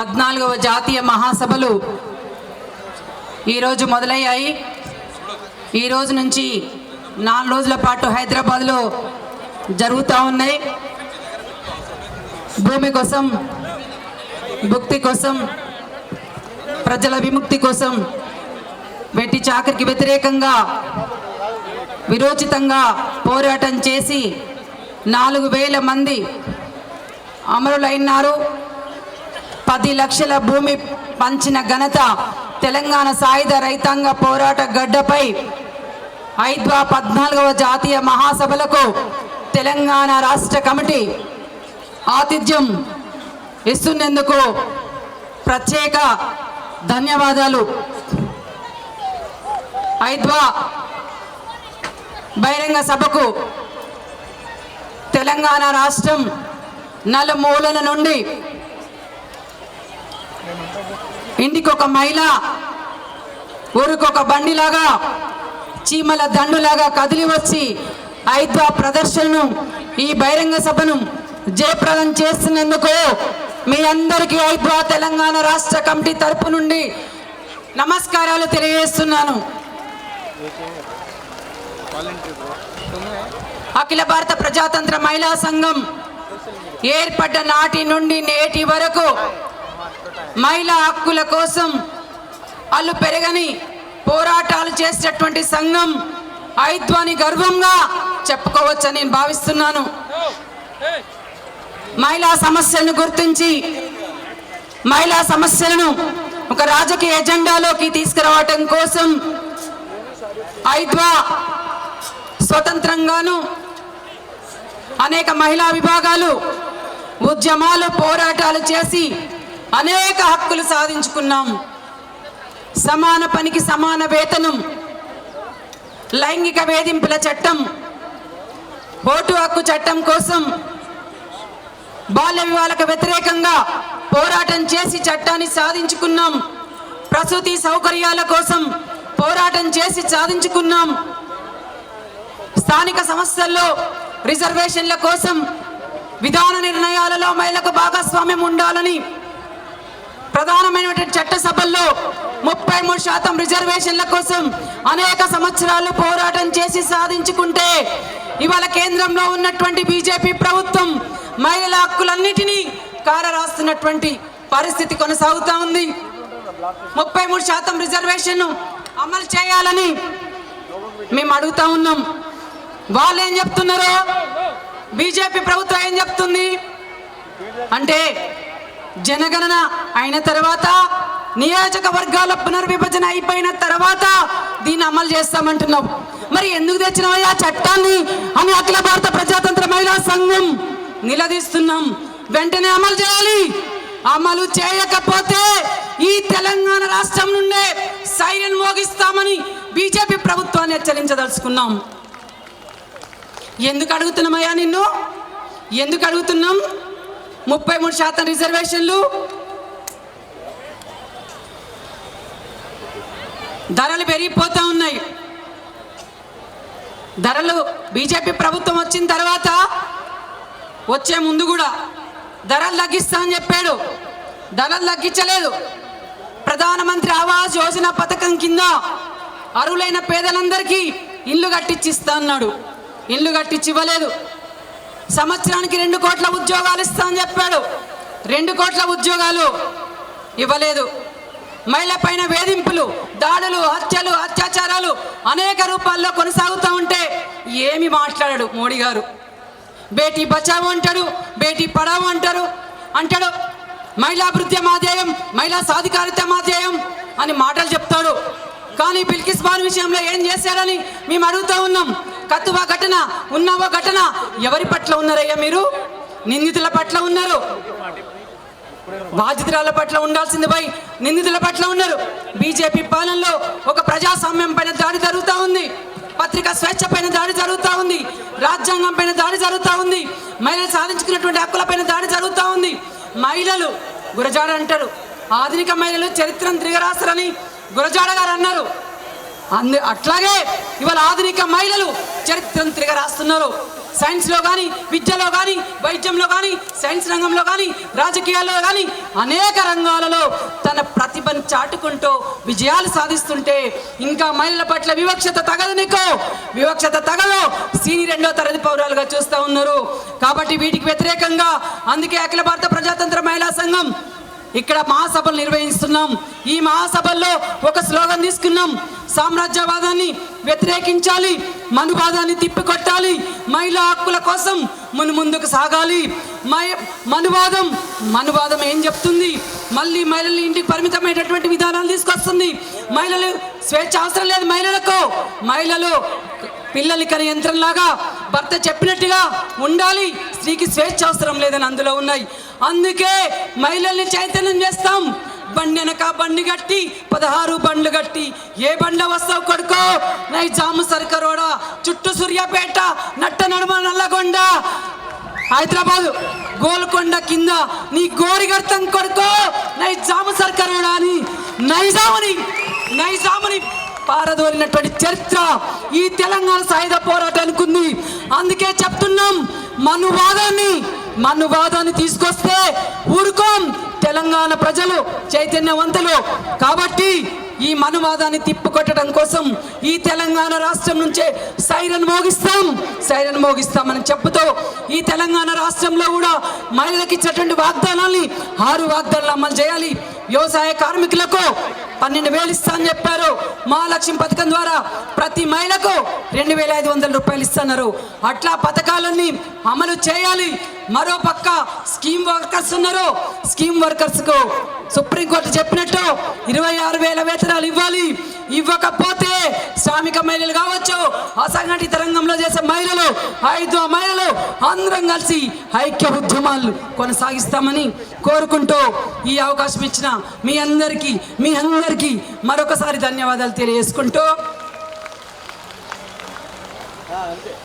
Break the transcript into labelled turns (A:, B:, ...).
A: పద్నాలుగవ జాతీయ మహాసభలు ఈరోజు మొదలయ్యాయి. ఈ రోజు నుంచి నాలుగు రోజుల పాటు హైదరాబాద్లో జరుగుతూ ఉన్నాయి. భూమి కోసం భుక్తి కోసం ప్రజల విముక్తి కోసం వెట్టి చాకరికి వ్యతిరేకంగా విరోచితంగా పోరాటం చేసి నాలుగు వేల మంది అమరులైనారు. పది లక్షల భూమి పంచిన ఘనత తెలంగాణ సాయుధ రైతాంగ పోరాట గడ్డపై ఐద్వా పద్నాలుగవ జాతీయ మహాసభలకు తెలంగాణ రాష్ట్ర కమిటీ ఆతిథ్యం ఇస్తున్నందుకు ప్రత్యేక ధన్యవాదాలు. ఐద్వా బహిరంగ సభకు తెలంగాణ రాష్ట్రం నలుమూలల నుండి ఇంటికొక మహిళ ఊరికొక బండిలాగా చీమల దండులాగా కదిలి వచ్చి ఐద్వా ప్రదర్శనను ఈ బహిరంగ సభను జయప్రదం చేస్తున్నందుకు మీ అందరికీ ఐద్వా తెలంగాణ రాష్ట్ర కమిటీ తరపు నుండి నమస్కారాలు తెలియజేస్తున్నాను. అఖిల భారత ప్రజాతంత్ర మహిళా సంఘం ఏర్పడ్డ నాటి నుండి నేటి వరకు మహిళా హక్కుల కోసం అల్లు పెరగని పోరాటాలు చేసేటటువంటి సంఘం ఐద్వాని గర్వంగా చెప్పుకోవచ్చని నేను భావిస్తున్నాను. మహిళా సమస్యలను గుర్తించి మహిళా సమస్యలను ఒక రాజకీయ ఎజెండాలోకి తీసుకురావటం కోసం ఐద్వా స్వతంత్రంగాను అనేక మహిళా విభాగాలు ఉద్యమాలు పోరాటాలు చేసి అనేక హక్కులు సాధించుకున్నాం. సమాన పనికి సమాన వేతనం లైంగిక వేధింపుల చట్టం ఓటు హక్కు చట్టం కోసం బాల్య వివాహాలకు వ్యతిరేకంగా పోరాటం చేసి చట్టాన్ని సాధించుకున్నాం. ప్రసూతి సౌకర్యాల కోసం పోరాటం చేసి సాధించుకున్నాం. స్థానిక సంస్థల్లో రిజర్వేషన్ల కోసం విధాన నిర్ణయాలలో మహిళకు భాగస్వామ్యం ఉండాలని ప్రధానమైనటువంటి చట్టసభల్లో ముప్పై మూడు శాతం రిజర్వేషన్ల కోసం అనేక సంవత్సరాలు పోరాటం చేసి సాధించుకుంటే ఇవాళ కేంద్రంలో ఉన్నటువంటి బీజేపీ ప్రభుత్వం మహిళల హక్కులన్నిటినీ కారరాస్తున్నటువంటి పరిస్థితి కొనసాగుతూ ఉంది. ముప్పై మూడు శాతం రిజర్వేషన్ అమలు చేయాలని మేము అడుగుతా ఉన్నాం. వాళ్ళు ఏం చెప్తున్నారో? బీజేపీ ప్రభుత్వం ఏం చెప్తుంది? అంటే జనగణన అయిన తర్వాత నియోజకవర్గాల పునర్విభజన అయిపోయిన తర్వాత దీన్ని అమలు చేస్తామంటున్నావు. మరి ఎందుకు తెచ్చినవయ్యా చట్టాన్ని? అని అఖిల భారత ప్రజాతంత్ర మహిళా సంఘం నిలదీస్తున్నాం. వెంటనే అమలు చేయాలి. అమలు చేయకపోతే ఈ తెలంగాణ రాష్ట్రం నుండే సైరన్ మోగిస్తామని బీజేపీ ప్రభుత్వాన్ని హెచ్చరించదలుచుకున్నాం. ఎందుకు అడుగుతున్నామయ్యా నిన్ను? ఎందుకు అడుగుతున్నాం? ముప్పై మూడు శాతం రిజర్వేషన్లు. ధరలు పెరిగిపోతూ ఉన్నాయి. ధరలు బీజేపీ ప్రభుత్వం వచ్చిన తర్వాత వచ్చే ముందు కూడా ధరలు తగ్గిస్తా అని చెప్పాడు. ధరలు తగ్గించలేదు. ప్రధానమంత్రి ఆవాస్ యోజన పథకం కింద అరువులైన పేదలందరికీ ఇల్లు కట్టించిస్తా అన్నాడు. ఇల్లు కట్టించి ఇవ్వలేదు. సంవత్సరానికి రెండు కోట్ల ఉద్యోగాలు ఇస్తా అని చెప్పాడు. రెండు కోట్ల ఉద్యోగాలు ఇవ్వలేదు. మహిళ పైన వేధింపులు దాడులు హత్యలు అత్యాచారాలు అనేక రూపాల్లో కొనసాగుతూ ఉంటే ఏమి మాట్లాడాడు మోడీ గారు? బేటీ బచావో అంటాడు బేటీ పడావో అంటారు? అంటాడు మహిళా అభివృద్ధి మాధ్యేయం మహిళా సాధికారిత మాధ్యేయం అని మాటలు చెప్తాడు. కానీ బిల్కిస్ బాన్ విషయంలో ఏం చేశాడని మేము అడుగుతూ ఉన్నాం. కత్తువా ఘటన? ఉన్నావో ఘటన? ఎవరి పట్ల ఉన్నారయ్యా మీరు? నిందితుల పట్ల ఉన్నారు. బాధితురాల పట్ల ఉండాల్సింది పోయి నిందితుల పట్ల ఉన్నారు. బీజేపీ పాలనలో ఒక ప్రజాస్వామ్యం పైన దాడి జరుగుతూ ఉంది. పత్రికా స్వేచ్ఛ పైన దాడి జరుగుతూ ఉంది. రాజ్యాంగం పైన దాడి జరుగుతూ ఉంది. మహిళలు సాధించుకున్నటువంటి హక్కుల పైన దాడి జరుగుతూ ఉంది. మహిళలు గురజాడ అంటారు. ఆధునిక మహిళలు చరిత్రను తిరగరాస్తారని గురజాడ గారు అన్నారు. అందు అట్లాగే ఇవాళ ఆధునిక మహిళలు చరిత్రను తిరగరాస్తున్నారు సైన్స్లో కానీ విద్యలో కానీ వైద్యంలో కానీ సైన్స్ రంగంలో కానీ రాజకీయాల్లో కానీ అనేక రంగాలలో తన ప్రతిభను చాటుకుంటూ విజయాలు సాధిస్తుంటే ఇంకా మహిళల పట్ల వివక్షత తగదు నీకు. వివక్షత తగదు. సీని రెండో తరగతి పౌరాలుగా చూస్తూ ఉన్నారు. కాబట్టి వీటికి వ్యతిరేకంగా అందుకే అఖిల భారత ప్రజాతంత్ర మహిళా సంఘం ఇక్కడ మహాసభలు నిర్వహిస్తున్నాం. ఈ మహాసభల్లో ఒక స్లోగన్ తీసుకున్నాం. సామ్రాజ్యవాదాన్ని వ్యతిరేకించాలి మనువాదాన్ని తిప్పికొట్టాలి మహిళా హక్కుల కోసం మును ముందుకు సాగాలి. మై- మనువాదం మనువాదం ఏం చెప్తుంది? మళ్ళీ మహిళలు ఇంటికి పరిమితమైనటువంటి విధానాలు తీసుకొస్తుంది. మహిళలు స్వేచ్ఛ అవసరం లేదు మహిళలకు. మహిళలు పిల్లలు కని యంత్రంలాగా భర్త చెప్పినట్టుగా ఉండాలి. స్త్రీకి స్వేచ్ఛ అవసరం లేదని అందులో ఉన్నాయి. అందుకే మహిళల్ని చైతన్యం చేస్తాం. బండి వెనక బండి కట్టి పదహారు బండ్లు కట్టి. ఏ బండ్ల వస్తావు కొడుకో? నై జాము సర్కరోడా చుట్టూ సూర్యాపేట నట్ట నడుమ నల్లగొండ. హైదరాబాద్ గోల్కొండ కింద నీ గోరిగర్తం కొడుకో నై జాము సర్కరోడా అని. నైజాముని నైజాముని పారదోలినటువంటి చరిత్ర ఈ తెలంగాణ సాయుధ పోరాటానికి ఉంది. అందుకే చెప్తున్నాం మనువాదాన్ని మనువాదాన్ని తీసుకొస్తే ఊరుకోం. తెలంగాణ ప్రజలు చైతన్యవంతులు. కాబట్టి ఈ మనువాదాన్ని తిప్పుకొట్టడం కోసం ఈ తెలంగాణ రాష్ట్రం నుంచే సైరన్ మోగిస్తాం. సైరన్ మోగిస్తామని చెప్పుతూ ఈ తెలంగాణ రాష్ట్రంలో కూడా మహిళలకు ఇచ్చేటువంటి వాగ్దానాల్ని ఆరు వాగ్దానాలు అమలు చేయాలి. వ్యవసాయ కార్మికులకు పన్నెండు వేలు ఇస్తానని చెప్పారు. మహాలక్ష్మి పథకం ద్వారా ప్రతి మహిళకు రెండు వేల ఐదు వందల రూపాయలు ఇస్తున్నారు. అట్లా పథకాలన్నీ అమలు చేయాలి. మరో పక్క స్కీమ్ వర్కర్స్ ఉన్నారు. స్కీమ్ వర్కర్స్కు సుప్రీంకోర్టు చెప్పినట్టు ఇరవై ఆరు వేల వేతనాలు ఇవ్వాలి. ఇవ్వకపోతే శ్రామిక మహిళలు కావచ్చు అసంఘటిత రంగంలో చేసే మహిళలు ఐదు మహిళలు అందరం కలిసి ఐక్య ఉద్యమాలు కొనసాగిస్తామని కోరుకుంటూ ఈ అవకాశం ఇచ్చిన మీ అందరికీ మీ గారికి మరొకసారి ధన్యవాదాలు తెలియజేసుకుంటూ